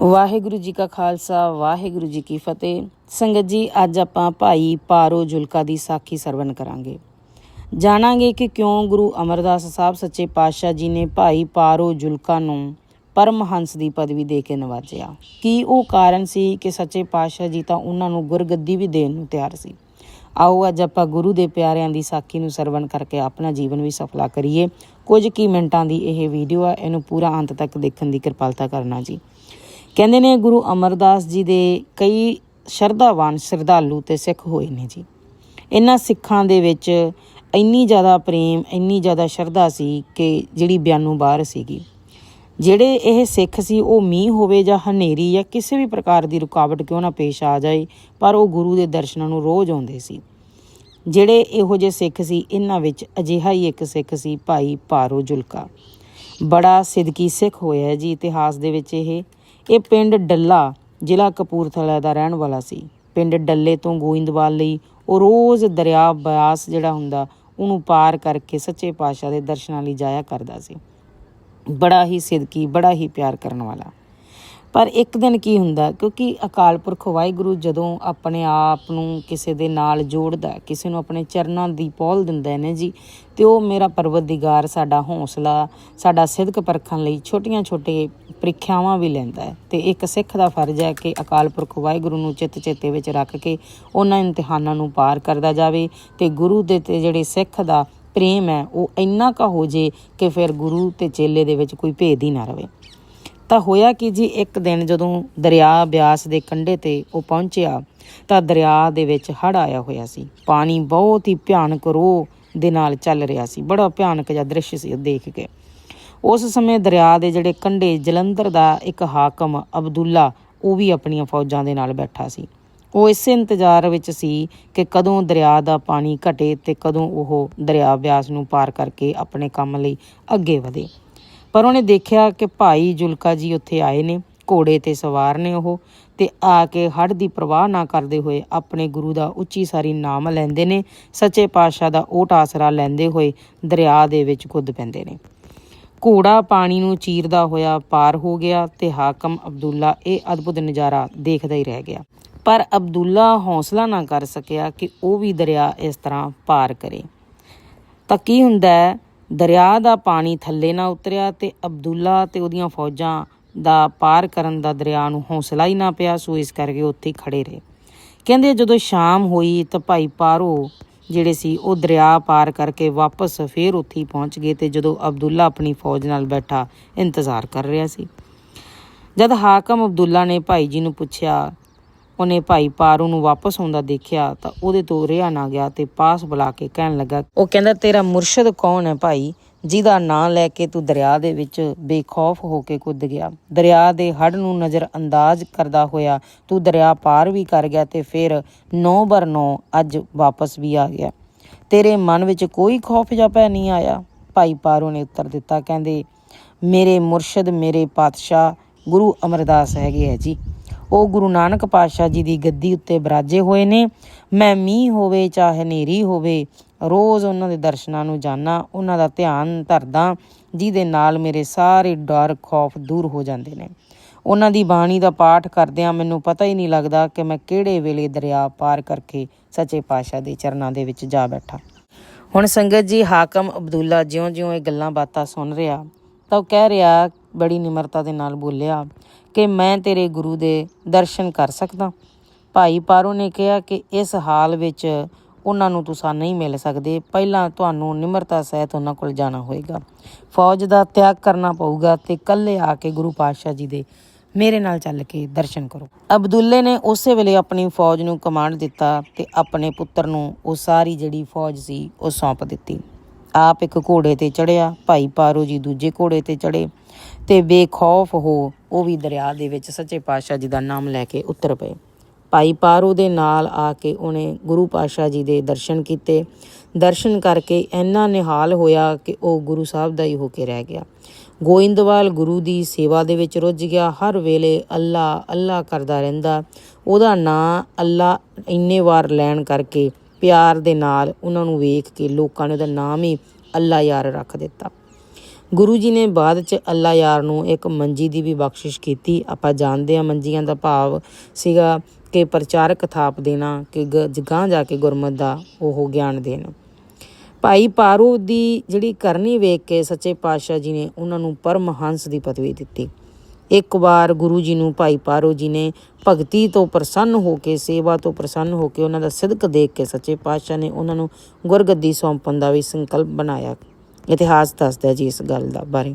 ਵਾਹਿਗੁਰੂ ਜੀ ਕਾ ਖਾਲਸਾ, ਵਾਹਿਗੁਰੂ ਜੀ ਕੀ ਫਤਿਹ। ਸੰਗਤ ਜੀ, ਅੱਜ ਆਪਾਂ ਭਾਈ ਪਾਰੋ ਜੁਲਕਾ ਦੀ ਸਾਖੀ ਸਰਵਨ ਕਰਾਂਗੇ। ਜਾਣਾਂਗੇ ਕਿ ਕਿਉਂ ਗੁਰੂ ਅਮਰਦਾਸ ਸਾਹਿਬ ਸੱਚੇ ਪਾਤਸ਼ਾਹ ਜੀ ਨੇ ਭਾਈ ਪਾਰੋ ਜੁਲਕਾ ਨੂੰ ਪਰਮਹੰਸ ਦੀ ਪਦਵੀ ਦੇ ਕੇ ਨਵਾਜਿਆ। ਕੀ ਉਹ ਕਾਰਨ ਸੀ ਕਿ ਸੱਚੇ ਪਾਤਸ਼ਾਹ ਜੀ ਤਾਂ ਉਹਨਾਂ ਨੂੰ ਗੁਰਗੱਦੀ ਵੀ ਦੇਣ ਨੂੰ ਤਿਆਰ ਸੀ? ਆਓ ਅੱਜ ਆਪਾਂ ਗੁਰੂ ਦੇ ਪਿਆਰਿਆਂ ਦੀ ਸਾਖੀ ਨੂੰ ਸਰਵਣ ਕਰਕੇ ਆਪਣਾ ਜੀਵਨ ਵੀ ਸਫਲਾ ਕਰੀਏ। ਕੁਝ ਕੀ ਮਿੰਟਾਂ ਦੀ ਇਹ ਵੀਡੀਓ ਆ, ਇਹਨੂੰ ਪੂਰਾ ਅੰਤ ਤੱਕ ਦੇਖਣ ਦੀ ਕਿਰਪਾਲਤਾ ਕਰਨਾ ਜੀ। ਕਹਿੰਦੇ ਨੇ ਗੁਰੂ ਅਮਰਦਾਸ ਜੀ ਦੇ ਕਈ ਸ਼ਰਧਾਵਾਨ ਸ਼ਰਧਾਲੂ ਤੇ ਸਿੱਖ ਹੋਏ ਨੇ ਜੀ। ਇਹਨਾਂ ਸਿੱਖਾਂ ਦੇ ਵਿੱਚ ਇੰਨੀ ਜ਼ਿਆਦਾ ਪ੍ਰੇਮ, ਇੰਨੀ ਜ਼ਿਆਦਾ ਸ਼ਰਧਾ ਸੀ ਕਿ ਜਿਹੜੀ ਬਿਆਨੂ ਬਾਹਰ ਸੀਗੀ। ਜਿਹੜੇ ਇਹ ਸਿੱਖ ਸੀ, ਉਹ ਮੀਂਹ ਹੋਵੇ ਜਾਂ ਹਨੇਰੀ ਜਾਂ ਕਿਸੇ ਵੀ ਪ੍ਰਕਾਰ ਦੀ ਰੁਕਾਵਟ ਕਿਉਂ ਨਾ ਪੇਸ਼ ਆ ਜਾਏ, ਪਰ ਉਹ ਗੁਰੂ ਦੇ ਦਰਸ਼ਨਾਂ ਨੂੰ ਰੋਜ਼ ਆਉਂਦੇ ਸੀ। ਜਿਹੜੇ ਇਹੋ ਜਿਹੇ ਸਿੱਖ ਸੀ, ਇਹਨਾਂ ਵਿੱਚ ਅਜਿਹਾ ਹੀ ਇੱਕ ਸਿੱਖ ਸੀ, ਭਾਈ ਪਾਰੋ ਜੁਲਕਾ। ਬੜਾ ਸਿੱਧਕੀ ਸਿੱਖ ਹੋਇਆ ਜੀ, ਇਤਿਹਾਸ ਦੇ ਵਿੱਚ ਇਹ। ਇਹ ਪਿੰਡ ਡੱਲਾ ਜ਼ਿਲ੍ਹਾ ਕਪੂਰਥਲਾ ਦਾ ਰਹਿਣ ਵਾਲਾ ਸੀ। ਪਿੰਡ ਡੱਲੇ ਤੋਂ ਗੋਇੰਦਵਾਲ ਲਈ ਉਹ ਰੋਜ਼ ਦਰਿਆ ਬਿਆਸ ਜਿਹੜਾ ਹੁੰਦਾ, ਉਹਨੂੰ ਪਾਰ ਕਰਕੇ ਸੱਚੇ ਪਾਤਸ਼ਾਹ ਦੇ ਦਰਸ਼ਨਾਂ ਲਈ ਜਾਇਆ ਕਰਦਾ ਸੀ। ਬੜਾ ਹੀ ਸਿਦਕੀ, ਬੜਾ ਹੀ ਪਿਆਰ ਕਰਨ ਵਾਲਾ। ਪਰ ਇੱਕ ਦਿਨ ਕੀ ਹੁੰਦਾ, ਕਿਉਂਕਿ ਅਕਾਲ ਪੁਰਖ ਵਾਹਿਗੁਰੂ ਜਦੋਂ ਆਪਣੇ ਆਪ ਨੂੰ ਕਿਸੇ ਦੇ ਨਾਲ ਜੋੜਦਾ, ਕਿਸੇ ਨੂੰ ਆਪਣੇ ਚਰਨਾਂ ਦੀ ਪੌਲ ਦਿੰਦਾ ਹੈ ਨੇ ਜੀ, ਤੇ ਉਹ ਮੇਰਾ ਪਰਵਤਦੀਗਾਰ ਸਾਡਾ ਹੌਸਲਾ, ਸਾਡਾ ਸਿੱਧਕ ਪਰਖਣ ਲਈ ਛੋਟੀਆਂ ਛੋਟੇ ਪ੍ਰੀਖਿਆਵਾਂ ਵੀ ਲੈਂਦਾ ਹੈ। ਤੇ ਇੱਕ ਸਿੱਖ ਦਾ ਫਰਜ਼ ਹੈ ਕਿ ਅਕਾਲ ਪੁਰਖ ਵਾਹਿਗੁਰੂ ਨੂੰ ਚਿੱਤ ਚੇਤੇ ਵਿੱਚ ਰੱਖ ਕੇ ਉਹਨਾਂ ਇਮਤਿਹਾਨਾਂ ਨੂੰ ਪਾਰ ਕਰਦਾ ਜਾਵੇ ਤੇ ਗੁਰੂ ਦੇ ਤੇ ਜਿਹੜੇ ਸਿੱਖ ਦਾ ਪ੍ਰੇਮ ਹੈ, ਉਹ ਇੰਨਾ ਕਾ ਹੋ ਜੇ ਕਿ ਫਿਰ ਗੁਰੂ ਤੇ ਚੇਲੇ ਦੇ ਵਿੱਚ ਕੋਈ ਭੇਦ ਹੀ ਨਾ ਰਵੇ। ਤਾਂ ਹੋਇਆ ਕਿ ਜੀ, ਇੱਕ ਦਿਨ ਜਦੋਂ ਦਰਿਆ ਬਿਆਸ ਦੇ ਕੰਢੇ ਤੇ ਉਹ ਪਹੁੰਚਿਆ, ਤਾਂ ਦਰਿਆ ਦੇ ਵਿੱਚ ਹੜ ਆਇਆ ਹੋਇਆ ਸੀ। ਪਾਣੀ ਬਹੁਤ ਹੀ ਭਿਆਨਕ ਰੋਹ ਦੇ ਨਾਲ ਚੱਲ ਰਿਹਾ ਸੀ। ਬੜਾ ਭਿਆਨਕ ਜਿਹਾ ਦ੍ਰਿਸ਼ ਸੀ ਦੇਖ ਕੇ। ਉਸ ਸਮੇਂ ਦਰਿਆ ਦੇ ਜਿਹੜੇ ਕੰਢੇ, ਜਲੰਧਰ ਦਾ ਇੱਕ ਹਾਕਮ ਅਬਦੁੱਲਾ, ਉਹ ਵੀ ਆਪਣੀਆਂ ਫੌਜਾਂ ਦੇ ਨਾਲ ਬੈਠਾ ਸੀ। ਉਹ ਇਸੇ ਇੰਤਜ਼ਾਰ ਵਿੱਚ ਸੀ ਕਿ ਕਦੋਂ ਦਰਿਆ ਦਾ ਪਾਣੀ ਘਟੇ ਤੇ ਕਦੋਂ ਉਹ ਦਰਿਆ ਬਿਆਸ ਨੂੰ ਪਾਰ ਕਰਕੇ ਆਪਣੇ ਕੰਮ ਲਈ ਅੱਗੇ ਵਧੇ। ਪਰ ਉਹਨੇ ਦੇਖਿਆ ਕਿ ਭਾਈ ਜੁਲਕਾ ਜੀ ਉੱਥੇ ਆਏ ਨੇ, ਘੋੜੇ ਤੇ ਸਵਾਰ ਨੇ ਉਹ ਤੇ ਆ ਕੇ ਹੜ ਦੀ ਪਰਵਾਹ ਨਾ ਕਰਦੇ ਹੋਏ ਆਪਣੇ ਗੁਰੂ ਦਾ ਉੱਚੀ ਸਾਰੀ ਨਾਮ ਲੈਂਦੇ ਨੇ, ਸੱਚੇ ਪਾਤਸ਼ਾਹ ਦਾ ਓਟ ਆਸਰਾ ਲੈਂਦੇ ਹੋਏ ਦਰਿਆ ਦੇ ਵਿੱਚ ਕੁੱਦ ਪੈਂਦੇ ਨੇ। ਘੋੜਾ ਪਾਣੀ ਨੂੰ ਚੀਰਦਾ ਹੋਇਆ ਪਾਰ ਹੋ ਗਿਆ ਤੇ ਹਾਕਮ ਅਬਦੁੱਲਾ ਇਹ ਅਦਭੁਤ ਨਜ਼ਾਰਾ ਦੇਖਦਾ ਹੀ ਰਹਿ ਗਿਆ। ਪਰ ਅਬਦੁੱਲਾ ਹੌਸਲਾ ਨਾ ਕਰ ਸਕਿਆ ਕਿ ਉਹ ਵੀ ਦਰਿਆ ਇਸ ਤਰ੍ਹਾਂ ਪਾਰ ਕਰੇ। ਤਾਂ ਕੀ ਹੁੰਦਾ ਹੈ ਦਰਿਆ ਦਾ ਪਾਣੀ ਥੱਲੇ ਨਾ ਉਤਰਿਆ ਤੇ ਅਬਦੁੱਲਾ ਤੇ ਉਹਦੀਆਂ ਫੌਜਾਂ ਦਾ ਪਾਰ ਕਰਨ ਦਾ ਦਰਿਆ ਨੂੰ ਹੌਸਲਾ ਹੀ ਨਾ ਪਿਆ, ਸੋ ਇਸ ਕਰਕੇ ਉੱਥੇ ਹੀ ਖੜੇ ਰਹੇ। ਕਹਿੰਦੇ ਜਦੋਂ ਸ਼ਾਮ ਹੋਈ ਤਾਂ ਭਾਈ ਪਾਰੋ ਜਿਹੜੇ ਸੀ ਉਹ ਦਰਿਆ ਪਾਰ ਕਰਕੇ ਵਾਪਸ ਫੇਰ ਉੱਥੇ ਹੀ ਪਹੁੰਚ ਗਏ ਤੇ ਜਦੋਂ ਅਬਦੁੱਲਾ ਆਪਣੀ ਫੌਜ ਨਾਲ ਬੈਠਾ, ਇੰਤਜ਼ਾਰ ਕਰ ਰਿਹਾ ਸੀ। ਜਦ ਹਾਕਮ ਅਬਦੁੱਲਾ ਨੇ ਭਾਈ ਜੀ ਨੂੰ ਪੁੱਛਿਆ ਉਹਨੇ ਭਾਈ ਪਾਰੂ ਨੂੰ ਵਾਪਸ ਆਉਂਦਾ ਦੇਖਿਆ ਤਾਂ ਉਹਦੇ ਤੋਂ ਰਿਹਾ ਨਾ ਗਿਆ ਤੇ ਪਾਸ ਬੁਲਾ ਕੇ ਕਹਿਣ ਲੱਗਾ, ਉਹ ਕਹਿੰਦਾ, ਤੇਰਾ ਮੁਰਸ਼ਦ ਕੌਣ ਹੈ ਭਾਈ? ਜਿਹਦਾ ਨਾਂ ਲੈ ਕੇ ਤੂੰ ਦਰਿਆ ਦੇ ਵਿੱਚ ਬੇਖੌਫ ਹੋ ਕੇ ਕੁੱਦ ਗਿਆ। ਦਰਿਆ ਦੇ ਹੜ ਨੂੰ ਨਜ਼ਰ ਅੰਦਾਜ਼ ਕਰਦਾ ਹੋਇਆ ਤੂੰ ਦਰਿਆ ਪਾਰ ਵੀ ਕਰ ਗਿਆ ਤੇ ਫਿਰ ਨੌ ਬਰ ਨੌ ਅੱਜ ਵਾਪਸ ਵੀ ਆ ਗਿਆ। ਤੇਰੇ ਮਨ ਵਿੱਚ ਕੋਈ ਖੌਫ ਜਾਂ ਭੈ ਨਹੀਂ ਆਇਆ? ਭਾਈ ਪਾਰੂ ਨੇ ਉੱਤਰ ਦਿੱਤਾ, ਕਹਿੰਦੇ, ਮੇਰੇ ਮੁਰਸ਼ਦ, ਮੇਰੇ ਪਾਤਸ਼ਾਹ ਗੁਰੂ ਅਮਰਦਾਸ ਹੈਗੇ ਹੈ ਜੀ। ਉਹ ਗੁਰੂ ਨਾਨਕ ਪਾਤਸ਼ਾਹ ਜੀ ਦੀ ਗੱਦੀ ਉੱਤੇ ਬਰਾਜੇ ਹੋਏ ਨੇ। ਮੈਂ ਮੀਂਹ ਹੋਵੇ ਚਾਹੇ ਹਨੇਰੀ ਹੋਵੇ, ਰੋਜ਼ ਉਹਨਾਂ ਦੇ ਦਰਸ਼ਨਾਂ ਨੂੰ ਜਾਣਾ ਉਹਨਾਂ ਦਾ ਧਿਆਨ ਧਰਦਾ, ਜਿਹਦੇ ਨਾਲ ਮੇਰੇ ਸਾਰੇ ਡਰ, ਖੌਫ ਦੂਰ ਹੋ ਜਾਂਦੇ ਨੇ। ਉਹਨਾਂ ਦੀ ਬਾਣੀ ਦਾ ਪਾਠ ਕਰਦਿਆਂ ਮੈਨੂੰ ਪਤਾ ਹੀ ਨਹੀਂ ਲੱਗਦਾ ਕਿ ਮੈਂ ਕਿਹੜੇ ਵੇਲੇ ਦਰਿਆ ਪਾਰ ਕਰਕੇ ਸੱਚੇ ਪਾਤਸ਼ਾਹ ਦੇ ਚਰਨਾਂ ਦੇ ਵਿੱਚ ਜਾ ਬੈਠਾ। ਹੁਣ ਸੰਗਤ ਜੀ, ਹਾਕਮ ਅਬਦੁੱਲਾ ਜਿਉਂ-ਜਿਉਂ ਇਹ ਗੱਲਾਂ ਬਾਤਾਂ ਸੁਣ ਰਿਹਾ, ਤਾਂ ਉਹ ਕਹਿ ਰਿਹਾ, ਬੜੀ ਨਿਮਰਤਾ ਦੇ ਨਾਲ ਬੋਲਿਆ ਕਿ ਮੈਂ ਤੇਰੇ ਗੁਰੂ ਦੇ ਦਰਸ਼ਨ ਕਰ ਸਕਦਾ। ਭਾਈ ਪਾਰੋ ਨੇ ਕਿਹਾ ਕਿ ਇਸ ਹਾਲ ਵਿੱਚ ਉਹਨਾਂ ਨੂੰ ਤੁਸੀਂ ਨਹੀਂ ਮਿਲ ਸਕਦੇ। ਪਹਿਲਾਂ ਤੁਹਾਨੂੰ ਨਿਮਰਤਾ ਸਹਿਤ ਉਹਨਾਂ ਕੋਲ ਜਾਣਾ ਹੋਏਗਾ। ਫੌਜ ਦਾ ਤਿਆਗ ਕਰਨਾ ਪਊਗਾ ਤੇ ਇਕੱਲੇ ਆ ਕੇ ਗੁਰੂ ਪਾਤਸ਼ਾਹ ਜੀ ਦੇ ਮੇਰੇ ਨਾਲ ਚੱਲ ਕੇ ਦਰਸ਼ਨ ਕਰੋ। ਅਬਦੁੱਲੇ ਨੇ ਉਸੇ ਵੇਲੇ ਆਪਣੀ ਫੌਜ ਨੂੰ ਕਮਾਂਡ ਦਿੱਤਾ ਤੇ ਆਪਣੇ ਪੁੱਤਰ ਨੂੰ ਉਹ ਸਾਰੀ ਜਿਹੜੀ ਫੌਜ ਸੀ ਉਹ ਸੌਂਪ ਦਿੱਤੀ। ਆਪ ਇੱਕ ਘੋੜੇ ਤੇ ਚੜਿਆ ਭਾਈ ਪਾਰੋ ਜੀ ਦੂਜੇ ਘੋੜੇ ਤੇ ਚੜੇ ਤੇ ਬੇਖੌਫ ਹੋ, ਉਹ ਵੀ ਦਰਿਆ ਦੇ ਵਿੱਚ ਸੱਚੇ ਪਾਤਸ਼ਾਹ ਜੀ ਦਾ ਨਾਮ ਲੈ ਕੇ ਉਤਰ ਪਏ। ਭਾਈ ਪਾਰੂ ਦੇ ਨਾਲ ਆ ਕੇ ਉਹਨੇ ਗੁਰੂ ਪਾਤਸ਼ਾਹ ਜੀ ਦੇ ਦਰਸ਼ਨ ਕੀਤੇ। ਦਰਸ਼ਨ ਕਰਕੇ ਇੰਨਾ ਨਿਹਾਲ ਹੋਇਆ ਕਿ ਉਹ ਗੁਰੂ ਸਾਹਿਬ ਦਾ ਹੀ ਹੋ ਕੇ ਰਹਿ ਗਿਆ। ਗੋਇੰਦਵਾਲ ਗੁਰੂ ਦੀ ਸੇਵਾ ਦੇ ਵਿੱਚ ਰੁੱਝ ਗਿਆ। ਹਰ ਵੇਲੇ ਅੱਲਾ ਅੱਲਾ ਕਰਦਾ ਰਹਿੰਦਾ। ਉਹਦਾ ਨਾਂ ਅੱਲਾ ਇੰਨੇ ਵਾਰ ਲੈਣ ਕਰਕੇ ਪਿਆਰ ਦੇ ਨਾਲ ਉਹਨਾਂ ਨੂੰ ਵੇਖ ਕੇ ਲੋਕਾਂ ਨੇ ਉਹਦਾ ਨਾਮ ਹੀ ਅੱਲਾ ਯਾਰ ਰੱਖ ਦਿੱਤਾ। ਗੁਰੂ ਜੀ ਨੇ ਬਾਅਦ ਚ ਅੱਲਾ ਯਾਰ ਨੂੰ ਇੱਕ ਮੰਜੀ ਦੀ ਵੀ ਬਖਸ਼ਿਸ਼ ਕੀਤੀ। ਆਪਾਂ ਜਾਣਦੇ ਹਾਂ ਮੰਜੀਆਂ ਦਾ ਭਾਵ ਸੀਗਾ ਕਿ ਪ੍ਰਚਾਰਕ ਥਾਪ ਦੇਣਾ, ਕਿ ਗਾਂ ਜਾ ਕੇ ਗੁਰਮਤ ਦਾ ਉਹ ਗਿਆਨ ਦੇਣ। ਭਾਈ ਪਾਰੂ ਦੀ ਜਿਹੜੀ ਕਰਨੀ ਵੇਖ ਕੇ ਸੱਚੇ ਪਾਤਸ਼ਾਹ ਜੀ ਨੇ ਉਹਨਾਂ ਨੂੰ ਪਰਮਹੰਸ ਦੀ ਪਦਵੀ ਦਿੱਤੀ। ਇੱਕ ਵਾਰ ਗੁਰੂ ਜੀ ਨੂੰ ਭਾਈ ਪਾਰੂ ਜੀ ਨੇ ਭਗਤੀ ਤੋਂ ਪ੍ਰਸੰਨ ਹੋ ਕੇ, ਸੇਵਾ ਤੋਂ ਪ੍ਰਸੰਨ ਹੋ ਕੇ ਉਹਨਾਂ ਦਾ ਸਿਦਕ ਦੇਖ ਕੇ ਸੱਚੇ ਪਾਤਸ਼ਾਹ ਨੇ ਉਹਨਾਂ ਨੂੰ ਗੁਰਗੱਦੀ ਸੌਂਪਣ ਦਾ ਵੀ ਸੰਕਲਪ ਬਣਾਇਆ। ਇਤਿਹਾਸ ਦੱਸਦਾ ਜੀ ਇਸ ਗੱਲ ਦਾ ਬਾਰੇ।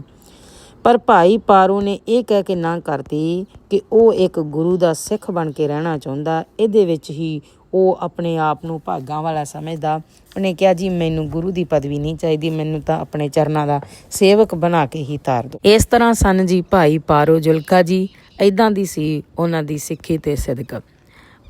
ਪਰ ਭਾਈ ਪਾਰੋ ਨੇ ਇਹ ਕਹਿ ਕੇ ਨਾ ਕਰਤੀ ਕਿ ਉਹ ਇੱਕ ਗੁਰੂ ਦਾ ਸਿੱਖ ਬਣ ਕੇ ਰਹਿਣਾ ਚਾਹੁੰਦਾ, ਇਹਦੇ ਵਿੱਚ ਹੀ ਉਹ ਆਪਣੇ ਆਪ ਨੂੰ ਭਾਗਾਂ ਵਾਲਾ ਸਮਝਦਾ। ਉਹਨੇ ਕਿਹਾ, ਜੀ, ਮੈਨੂੰ ਗੁਰੂ ਦੀ ਪਦਵੀ ਨਹੀਂ ਚਾਹੀਦੀ, ਮੈਨੂੰ ਤਾਂ ਆਪਣੇ ਚਰਨਾਂ ਦਾ ਸੇਵਕ ਬਣਾ ਕੇ ਹੀ ਤਾਰ ਦਿਓ। ਇਸ ਤਰ੍ਹਾਂ ਸਨ ਜੀ ਭਾਈ ਪਾਰੋ ਜੁਲਕਾ ਜੀ। ਐਦਾਂ ਦੀ ਸੀ ਉਹਨਾਂ ਦੀ ਸਿੱਖੀ ਤੇ ਸਿਦਕ।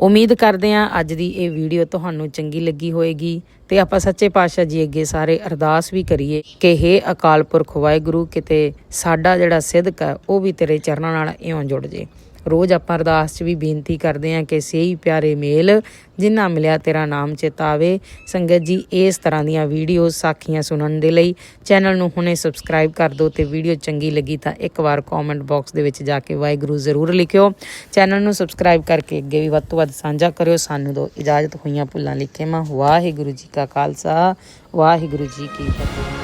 ਉਮੀਦ ਕਰਦੇ ਹਾਂ ਅੱਜ ਦੀ ਇਹ ਵੀਡੀਓ ਤੁਹਾਨੂੰ ਚੰਗੀ ਲੱਗੀ ਹੋਵੇਗੀ ਤੇ ਆਪਾਂ ਸੱਚੇ ਪਾਤਸ਼ਾਹ ਜੀ ਅੱਗੇ ਸਾਰੇ ਅਰਦਾਸ ਵੀ ਕਰੀਏ ਕਿ ਹੇ ਅਕਾਲ ਪੁਰਖ ਵਾਹਿਗੁਰੂ, ਕਿਤੇ ਸਾਡਾ ਜਿਹੜਾ ਸਿਦਕ ਹੈ, ਉਹ ਵੀ ਤੇਰੇ ਚਰਨਾਂ ਨਾਲ ਇਉਂ ਜੁੜ ਜੇ। ਰੋਜ਼ ਆਪਾਂ ਅਰਦਾਸ 'ਚ ਵੀ ਬੇਨਤੀ ਕਰਦੇ ਹਾਂ ਕਿ ਸਹੀ ਪਿਆਰੇ ਮੇਲ, ਜਿੰਨਾ ਮਿਲਿਆ ਤੇਰਾ ਨਾਮ ਚੇਤਾਵੇ ਸੰਗਤ ਜੀ, ਇਸ ਤਰ੍ਹਾਂ ਦੀਆਂ ਵੀਡੀਓਜ਼ ਸਾਖੀਆਂ ਸੁਣਨ ਦੇ ਲਈ ਚੈਨਲ ਨੂੰ ਹੁਣੇ ਸਬਸਕ੍ਰਾਈਬ ਕਰ ਦਿਓ ਤੇ ਵੀਡੀਓ ਚੰਗੀ ਲੱਗੀ ਤਾਂ ਇੱਕ ਵਾਰ ਕਮੈਂਟ ਬਾਕਸ ਦੇ ਵਿੱਚ ਜਾ ਕੇ ਵਾਹਿਗੁਰੂ ਜ਼ਰੂਰ ਲਿਖਿਓ। ਚੈਨਲ ਨੂੰ ਸਬਸਕ੍ਰਾਈਬ ਕਰਕੇ ਅੱਗੇ ਵੀ ਵੱਧ ਤੋਂ ਵੱਧ ਸਾਂਝਾ ਕਰਿਓ। ਸਾਨੂੰ ਦੋ ਇਜਾਜ਼ਤ ਹੋਈਆਂ ਭੁੱਲਾਂ ਲਿਖੇ ਮਾ। ਵਾਹਿਗੁਰੂ ਜੀ ਕਾ ਖਾਲਸਾ, ਵਾਹਿਗੁਰੂ ਜੀ ਕੀ ਫਤਿਹ।